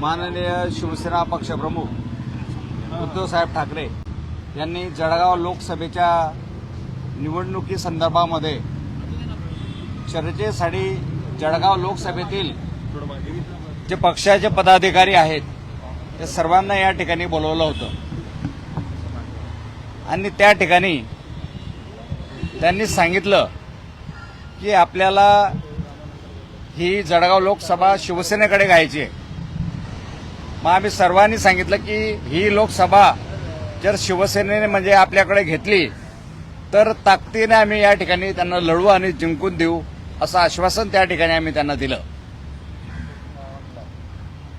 माननीय शिवसेना पक्षप्रमुख उद्धवसाहेब ठाकरे यांनी जळगाव लोकसभेच्या निवडणुकीसंदर्भामध्ये चर्चेसाठी जळगाव लोकसभेतील जे पक्षाचे पदाधिकारी आहेत ते सर्वांना या ठिकाणी बोलवलं होतं. आणि त्या ठिकाणी त्यांनी सांगितलं की आपल्याला ही जळगाव लोकसभा शिवसेनेकडे घ्यायची आहे. मग आम्ही सर्वांनी सांगितलं की ही लोकसभा जर शिवसेनेने म्हणजे आपल्याकडे घेतली तर ताकदीने आम्ही या ठिकाणी त्यांना लढवू आणि जिंकून देऊ असं आश्वासन त्या ठिकाणी आम्ही त्यांना दिलं.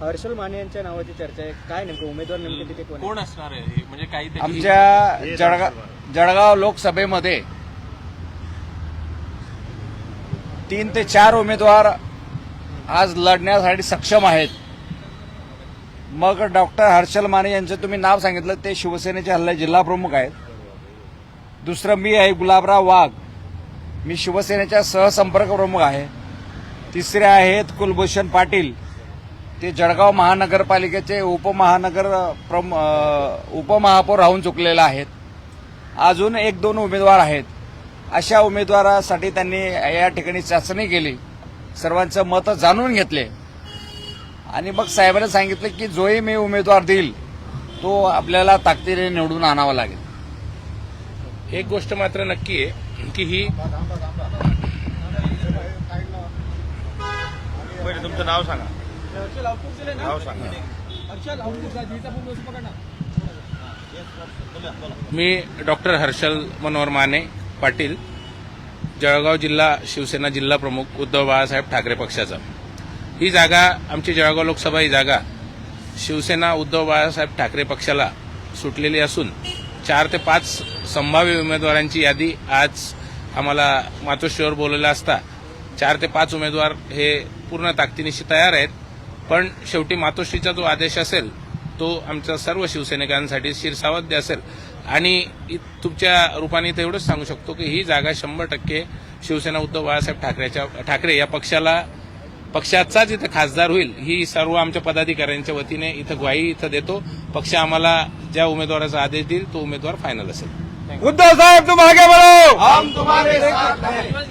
हर्षल माने यांच्या नावाची चर्चा आहे. काय नेमकं? उमेदवार नेमके तिथे कोण असणार आहे? हे? म्हणजे काही त्याची- आमच्या जळगाव जळगाव लोकसभेमध्ये तीन ते चार उमेदवार आज लढण्यासाठी सक्षम आहेत. मग डॉक्टर हर्षल माने यांचं तुम्ही नाव सांगितलं ते शिवसेनेचे हल्ले जिल्हा प्रमुख आहेत. दुसरं मी आहे गुलाबराव वाघ. मी शिवसेनेच्या सहसंपर्क प्रमुख आहे. तिसरे आहेत कुलभूषण पाटील. ते जळगाव महानगरपालिकेचे उपमहानगर प्रम उपमहापौर राहून चुकलेले आहेत. अजून एक दोन उमेदवार आहेत. अशा उमेदवारासाठी त्यांनी या ठिकाणी चाचणी केली. सर्वांचं मतं जाणून घेतले. आणि मग साहेबांनी सांगितलं की जोही मी उमेदवार देईल तो आपल्याला ताकदीने निवडून आणावा लागेल. एक गोष्ट मात्र नक्की आहे की ही तुमचं नाव सांगा. नाव सांगा. मी डॉक्टर हर्षल मनोहर माने पाटील जळगाव जिल्हा शिवसेना जिल्हा प्रमुख उद्धव बाळासाहेब ठाकरे पक्षाचा. ही जागा आमची जळगाव लोकसभा ही जागा शिवसेना उद्धव बाळासाहेब ठाकरे पक्षाला सुटलेली असून चार ते पाच संभाव्य उमेदवारांची यादी आज आम्हाला मातोश्रीवर बोलवलं असता चार ते पाच उमेदवार हे पूर्ण ताकदीनिशी तयार आहेत. पण शेवटी मातोश्रीचा जो आदेश असेल तो आमचा सर्व शिवसैनिकांसाठी शिरसावध्य असेल आणि इ- तुमच्या रूपाने इथं एवढंच सांगू शकतो की ही जागा शंभर टक्के शिवसेना उद्धव बाळासाहेब ठाकरेच्या ठाकरे या पक्षाला पक्षाचाच इथं खासदार होईल. ही सर्व आमच्या पदाधिकाऱ्यांच्या वतीने इथं ग्वाही इथं देतो. पक्ष आम्हाला ज्या उमेदवाराचा आदेश देईल तो उमेदवार फायनल असेल. उद्धव साहेब तुम आगे बढ़ो हम तुम्हारे साथ हैं।